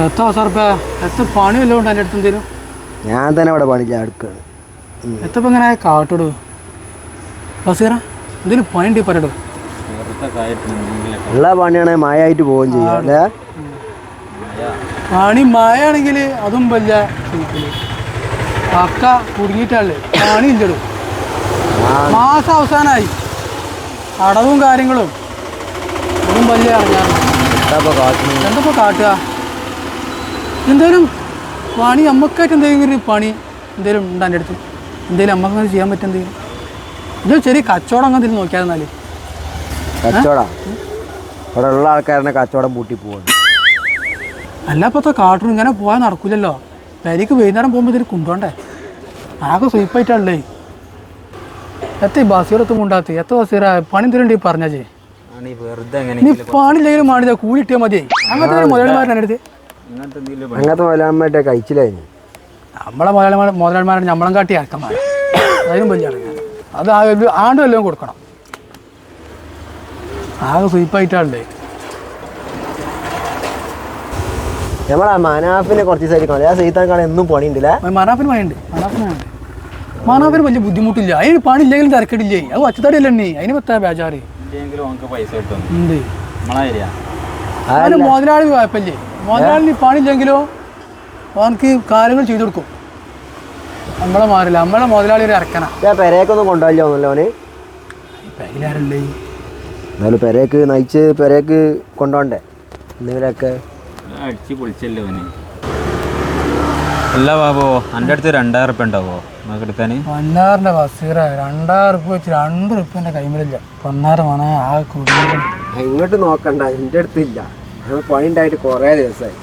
എത്ര സാർപ്പേ എത്ര പണി വല്ലതും ഉണ്ട് എന്റെ അടുത്ത് എന്തേലും? ഞാൻ തന്നെ അവിടെ പണിയില്ല അടുക്കാണ്. എത്ര ഇപ്പം ഇങ്ങനെ കാട്ടിടൂ ബസീറ എന്തേലും പണി ഉണ്ട് പറയടോ ഉള്ള പണിയാണെങ്കിൽ ആയിട്ട് പോവുകയും ചെയ്യും അല്ലേ? പണി മഴയാണെങ്കിൽ അതും വല്ല സൂക്കിൽ. പക്ക കുടുങ്ങിയിട്ടല്ലേ പണി ഇല്ലടോ. മാസം അവസാനമായി. അടവും കാര്യങ്ങളും. അതും വലിയ അറിയാം. കാട്ടുക? എന്തേലും പണി അമ്മക്കായിട്ട് എന്തെങ്കിലും ഒരു പണി എന്തെങ്കിലും ഉണ്ട് എന്റെ അടുത്ത്? എന്തെങ്കിലും അമ്മയ്ക്ക് അങ്ങനെ ചെയ്യാൻ പറ്റും എന്തെങ്കിലും? ഇത് ചെറിയ കച്ചവടം അങ്ങനെ തിരിഞ്ഞ് നോക്കിയാൽ എന്നാൽ കച്ചവടം? ഇവിടെ ഉള്ള ആൾക്കാരനെ കച്ചവടം പൂട്ടി പോവാണ്. അല്ല ഇപ്പോഴത്തെ കാട്ടും ഇങ്ങനെ പോകാൻ നടക്കില്ലല്ലോ പരിക്ക് വൈകുന്നേരം പോകുമ്പോൾ ഇതിൽ കൊണ്ടുപോണ്ടേ? ആകെ സ്വീപ്പായിട്ടാണല്ലേ? എത്ര ബസീറത്തും കൊണ്ടാത്തി എത്ര ബസീറ പണി എന്തെങ്കിലും പറഞ്ഞാ ചെയ്യേ. എങ്ങനെ നീ പണിയില്ലെങ്കിലും മാണില്ല കൂലി കിട്ടിയാൽ മതി അങ്ങനത്തെ മുതലാളിമാരുടെ അടുത്ത്. അങ്ങനത്തെ വലാമറ്റേ കഴിച്ചില്ലായിരുന്നു. നമ്മളെ മുതലാളിമാർ മുതലാളിമാരെ ഞമ്മളം കാട്ടി അക്കന്മാർ അതിനും വലിയ ഇറങ്ങാൻ അത് ആ ഒരു ആണ്ട് വല്ലതും കൊടുക്കണം. ആകെ സ്വീപ്പായിട്ടാണ്ടേ നമ്മളാ മനാഫിനെ കുറച്ച് ദിവസമായിട്ട് കാണാം. ആ സീത്താൻ കാണാൻ എന്നും പണിയുണ്ടല്ലേ മനാഫിന് പണിയുണ്ട്. മനാഫിന് പണിയുണ്ട്. മനാഫിന് വലിയ ബുദ്ധിമുട്ടില്ല. അതിന് പണി ഇല്ലെങ്കിലും തിരക്കടില്ലേ. അത് ഒച്ചത്തടിയല്ലേ എണ്ണി അതിന് പത്താ ബേജാറ്? ഉണ്ട്. നമ്മളെ മുതലാളി കുഴപ്പമില്ലേ? മുതലാളിന് പണിയില്ലെങ്കിലോ അവനക്ക് കാര്യങ്ങൾ ചെയ്തു കൊടുക്കും. നമ്മളെ മാറില്ല. നമ്മളെ മുതലാളി ഒരു ഇറക്കണ ഞാൻ പെരേക്കൊന്നും കൊണ്ടുപോയില്ല അവന്. പേരാരല്ലേ എന്നാലും പെരേക്ക് നയിച്ച് പെരേക്ക് കൊണ്ടുപോണ്ടേ എന്തെങ്കിലുമൊക്കെ. അടിച്ച് പൊളിച്ചല്ലോ അവന്. അല്ല ബാബോ എന്റെ അടുത്ത് രണ്ടായിരം ഉറുപ്പ ഉണ്ടാവോ നമുക്ക് എടുക്കാൻ പന്നാറിന്റെ ബസീറ രണ്ടായിരം റുപ്യ വെച്ച് രണ്ട് റുപ്യന്റെ കൈമിലില്ല പന്നാറ് വേണേ ആ കുടുംബം. ഇങ്ങോട്ട് നോക്കണ്ട എന്റെ അടുത്തില്ല ഞാൻ പണി ഉണ്ടായിട്ട് കുറേ ദിവസമായി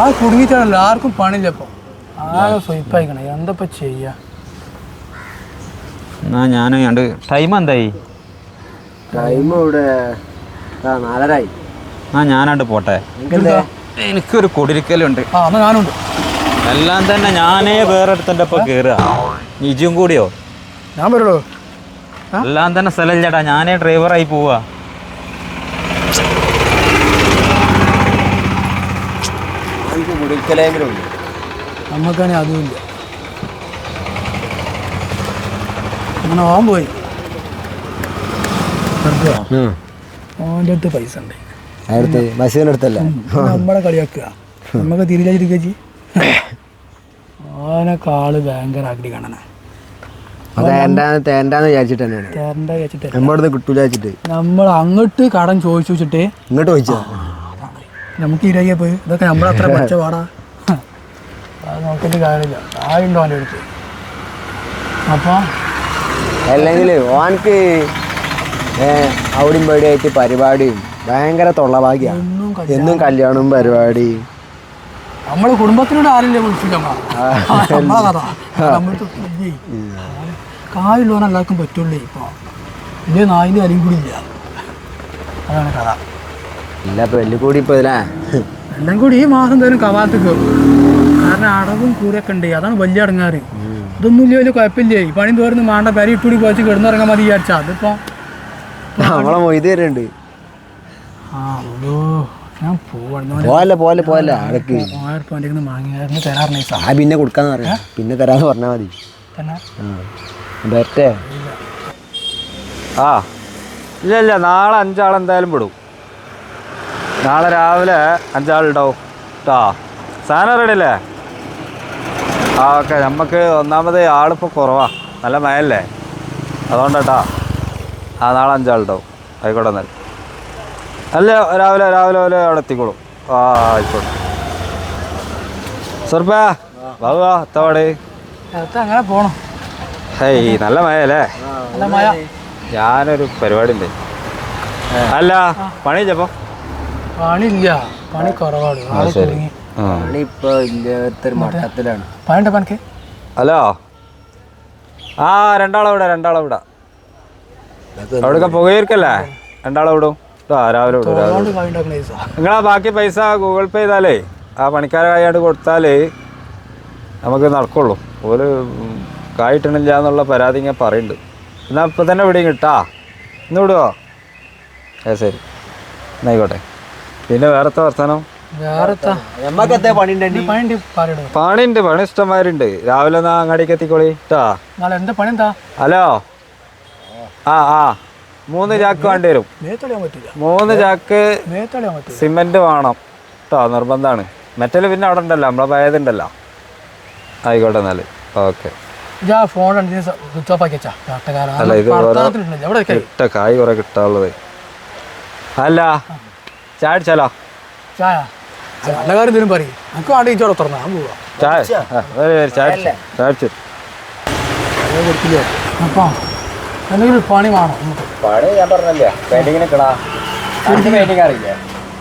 ആ കുടുങ്ങിച്ചാണല്ലോ ആർക്കും പണിയില്ല ഇപ്പൊ. ആകെ സ്വയ്പായിക്കണേ എന്തപ്പോ ചെയ്യാ? എന്നാ ഞാൻ കണ്ട് ടൈം എന്തായി? ടൈം ഇവിടെ ആ നാലരായി. ആ ഞാനാണ്ട് പോട്ടെ. എനിക്കൊരു കുടിരിക്കലുണ്ട്. ആ എന്നാ ഞാനുണ്ട്. എല്ലാം തന്നെ ഞാനേ വേറെ അടുത്തന്റെ ഒപ്പം കയറുക നിജും കൂടിയോ? ഞാൻ വരുള്ളൂ. എല്ലാം തന്നെ സ്ഥലമില്ലടാ ഞാനേ ഡ്രൈവറായി പോവാ. ഉണ്ട്. നമുക്കാണെങ്കിൽ അതുമില്ല അങ്ങനെ ഓൻ പോയി. ഓന്റെ അടുത്ത് പൈസ ഉണ്ട്. അടുത്ത് ബസ്സിന്റെ അടുത്തല്ലേ? നമ്മളെ കളിയാക്കുക. നമുക്ക് തിരിച്ചിരിക്കുക ഓനെ കാൾ ഭയങ്കര അഗ്നി കാണണ. നമ്മൾ അങ്ങോട്ട് കടം ചോദിച്ചു വെച്ചിട്ട് ഇങ്ങോട്ട് ചോദിച്ചോ നമുക്ക് ഇരയെ പോയി. ഇതൊക്കെ നമ്മളത്ര പഠിച്ച പാടാ അത് നോക്കിയിട്ട് കാര്യമില്ല. ആയുണ്ടോ അവന്റെ അടുത്ത്? അപ്പോൾ അല്ലെങ്കിൽ ഓനക്ക് അവിടെയും പേടിയായിട്ട് പരിപാടിയും ഭയങ്കര ക- എന്നും കല്യാണവും പരിപാടി നമ്മൾ കുടുംബത്തിനോട് ആരല്ലേ വിളിച്ചില്ല കായുള്ളവൻ എല്ലാവർക്കും പറ്റുള്ളൂ ഇപ്പൊ. നായിന്റെ അരിയും കൂടി ഇല്ല. അതാണ് കഥ. ഇല്ല ഇപ്പൊ വലിയ കൂടി ഇപ്പൊ ഇതിലാ. എല്ലാം കൂടി ഈ മാസം എന്തായാലും കവാത്ത് കയറും കാരണം അടവും കൂടെയൊക്കെ ഉണ്ട്. അതാണ് വലിയ അടങ്ങാറ്. ഇതൊന്നും ഇല്ല വലിയ കുഴപ്പമില്ലേ? ഈ പണി തോർന്ന് മാണ്ട പേര് ഇട്ടുകൂടി പോയിച്ച് കിടന്നിറങ്ങാൻ മതി വിചാരിച്ചാ. അതിപ്പോ നമ്മളെ മൊയ്ത് വരുന്നുണ്ട് ഞാൻ പോവാണ്. പോലെ പോലെ അടക്ക്. വാങ്ങിയായിരുന്നു തരാറിനെ ആ പിന്നെ കൊടുക്കാന്ന് പറയാം. പിന്നെ തരാന്ന് പറഞ്ഞാൽ മതി. ആ. ഇല്ല ഇല്ല നാളെ അഞ്ചാളെന്തായാലും വിടും. നാളെ രാവിലെ അഞ്ചാളുണ്ടാവും കേട്ടോ സാധനം റെഡി അല്ലേ ആ ഓക്കെ. നമുക്ക് ഒന്നാമത് ആളിപ്പോൾ കുറവാ. നല്ല മഴയല്ലേ? അതുകൊണ്ടാട്ടാ. ആ നാളെ അഞ്ചാളുണ്ടാവും ആയിക്കോട്ടെ എന്നാൽ അല്ല രാവിലെ രാവിലെ പോലെ അവിടെ എത്തിക്കോളും. ആ ആയിക്കോട്ടെ. സുർപ്പാ ബാബുവാ എത്തവാടേ അങ്ങനെ പോണം. ഹേയ് നല്ല മഴയല്ലേ? ഞാനൊരു പരിപാടി ഉണ്ട്. അല്ല പണിയില്ലപ്പോ പണിയില്ല. പണി കുറവാണ്. ആൾ കുടുങ്ങി പണി ഇപ്പൊ ഇല്ലാത്തൊരു മട്ടത്തിലാണ്. പണിയുണ്ട് പണിക്ക്? ഹലോ? ആ രണ്ടാളവിടെ രണ്ടാളവിടെ അവിടെയൊക്കെ പുകയിരിക്കല്ലേ? രണ്ടാളവിടും രാവിലെ വിടും രാവിലെ അതുകൊണ്ട് നിങ്ങളാ ബാക്കി പൈസ ഗൂഗിൾ പേ ചെയ്താലേ ആ പണിക്കാരെ കൈയാണ്ട് കൊടുത്താലേ നമുക്ക് നടക്കുള്ളൂ. ഓൽ കായിട്ടണില്ല എന്നുള്ള പരാതി ഇങ്ങനെ പറയുന്നുണ്ട് എന്നാൽ ഇപ്പം തന്നെ വിടിയും കിട്ടാ. ഇന്ന് വിടുവോ? ഏ ശരി. എന്നായിക്കോട്ടെ പിന്നെ വേറത്തെ വേറെ നമ്മക്ക് പണിണ്ട് പണി ഇഷ്ടമാരുണ്ട്. രാവിലെ നാ അങ്ങാടിക്ക് എത്തിക്കോളി ഹലോ? ആ ആ. മൂന്ന് ചാക്ക് വേണ്ടി വരും. പറ്റില്ല. മൂന്ന് ചാക്ക് സിമെന്റ് വേണം. കേട്ടോ നിർബന്ധമാണ് മെറ്റൽ പിന്നെ അവിടെ ഉണ്ടല്ലോ നമ്മളെ പഴയതുണ്ടല്ലോ ആയിക്കോട്ടെ എന്നാൽ. ഓക്കെ. അല്ല, ഇത് കിട്ട കായ് കുറെ കിട്ടാനുള്ളത്. അല്ല ചാടിച്ചാലോ ചായ. നല്ല കാര്യം എന്തെങ്കിലും പറയും. നമുക്ക് വേണ്ട ഈ ചോടെ തുറന്നാ. പോവാ. ചായ. ആ, വരൂ, വരൂ, ചാടിച്ചു ചാടിച്ചു കൊടുക്കില്ല? അപ്പം എന്തെങ്കിലും പണി വേണം പണി ഞാൻ പറഞ്ഞല്ലേ? പെയിന്റിങ്ങിന് കിടാ പെയിന്റിങ് അറിയില്ലേ?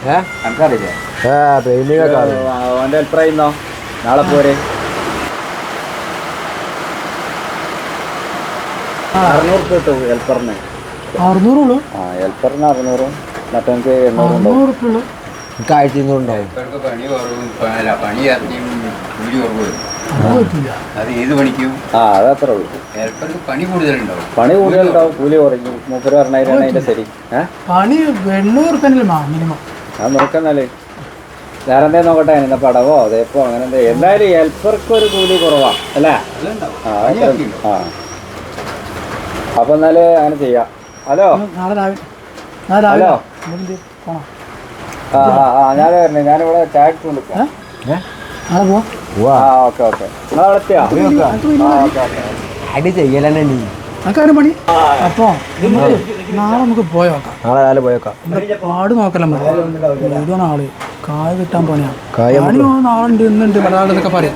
ഏ? എനിക്കറിയില്ലേ ആ പെയിന്റിംഗ് ഒക്കെ. അവന്റെ ആയിരുന്നോ? നാളെ പോരെ. അറുന്നൂറ് കിട്ടും ഹെൽപ്പറിന് അറുന്നൂറുള്ളൂ ആ ഹെൽപ്പറിന് അറുന്നൂറും മറ്റവർക്ക് എണ്ണൂറും എനിക്ക് ആയിരത്തി ഇരുന്നൂറ് ഉണ്ടാവും. പണി കൂടുതലുണ്ടാവും. കൂലി കുറയും. മൂപ്പര് പറഞ്ഞായിരുന്നു അതിന്റെ ശരി. പണി എണ്ണൂറ് മിനിമം. അത് വേറെ എന്തേ നോക്കട്ടെ? എന്നാ പടവോ അതേപ്പോ അങ്ങനെ എന്തേ. എന്തായാലും ഹെൽപ്പർക്ക് ഒരു കൂലി കുറവാ അല്ലേ? ആ ആ. അപ്പൊ എന്നാൽ അങ്ങനെ ചെയ്യാം. ഹലോ? ഹലോ. ഞാനിവിടെ നാളെ അടി നീ. പണി? അപ്പോ നാളെ നമുക്ക് പോയി നോക്കാം. നാളെ രാവിലെ പോയേക്കാം ഇവിടെ പാട് ആൾ കായ കിട്ടാൻ പണിയാണ് പണി നാളെ ഉണ്ട് ഇന്നുണ്ട് മലയാളം പറയാം.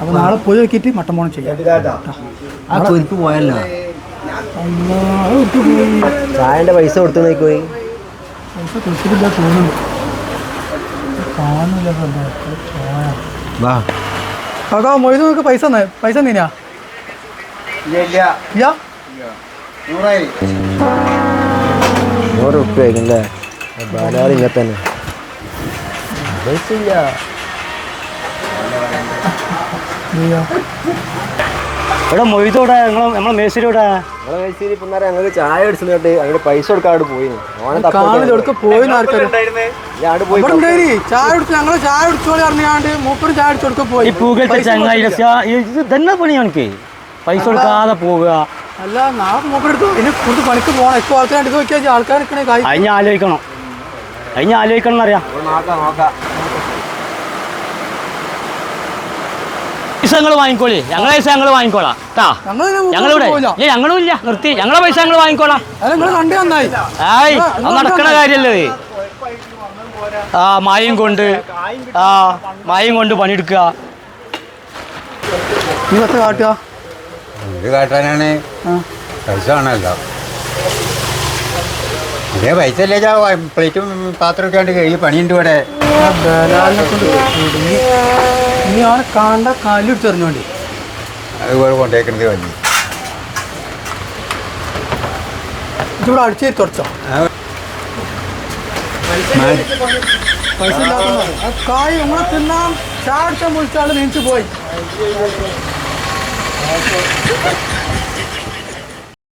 അപ്പോൾ നാളെ പോയി നോക്കിയിട്ട് മട്ടൻ പോണം ചെയ്യാം. ആ പോയല്ലോ. പോയി ചായന്റെ പൈസ കൊടുത്തു നോക്കിപ്പോയി പൈസ കൊടുത്തിട്ടില്ല തോന്നുന്നുണ്ട് കാണുന്നില്ല കാക്കാ മൊയ്ത് നോക്ക് പൈസ പൈസ ഇയ്യാ നൂറ് ഉറുപ്പ് വയ്ക്കണ്ടേ ബാലാറ് ഇങ്ങനെ തന്നെ. പൈസ ഇല്ല. ഇവിടെ മൊയ്തോടെ ഞങ്ങൾ നമ്മളെ മേശരിയോടെ നമ്മളെ ഞങ്ങൾക്ക് ചായ അടിച്ചിട്ട് അതിന് പൈസ കൊടുക്കാണ്ട് പോയി. പോയി ചങ്ങായി ഇത് തന്നെ പണി എനിക്ക് പൈസ കൊടുക്കാതെ പോവുക. അല്ല നാളെ മൂപ്പരെടുത്തു ഇനി കൂടുതൽ പണിക്ക് പോകണം ഇപ്പൊ ആൾക്കാർ ഇത് നോക്കിയാൽ ആൾക്കാർ അതിന് ആലോചിക്കണം. അതിന് ആലോചിക്കണം എന്നറിയാം. നോക്കാം നോക്കാം. പൈസ നിങ്ങൾ വാങ്ങിക്കോളി. ഞങ്ങളെ പൈസ ഞങ്ങൾ വാങ്ങിക്കോളാം. ഞങ്ങൾ ഞങ്ങളിവിടെ പോയില്ല ഞങ്ങളും ഇല്ല നിർത്തി. ഞങ്ങളെ പൈസ ഞങ്ങൾ വാങ്ങിക്കോളാം. ആയി അത് നടക്കണ കാര്യല്ലേ? ആ മായും കൊണ്ട്. ആ മായും കൊണ്ട് പണിയെടുക്കുക. കാട്ടുക? കാട്ടാനാണ്. പൈസ ഇതേ പൈസ ഇല്ലേ പ്ലേറ്റും പാത്രമൊക്കെ ഉണ്ട് ഈ പണിയുണ്ട് ഇവിടെ. ഇനി അവനെ കാണ്ട കല്ലെടുത്തെറിഞ്ഞോണ്ടി അതുപോലെ കൊണ്ടേക്കുന്നത് വന്നി ഇവിടെ അടിച്ചേ തുടച്ചോ. പൈസ ഇല്ലാത്ത കായ് നമ്മളെ തിന്നാൻ ചാടിച്ച മുളിച്ചാൽ നീച്ചു പോയി.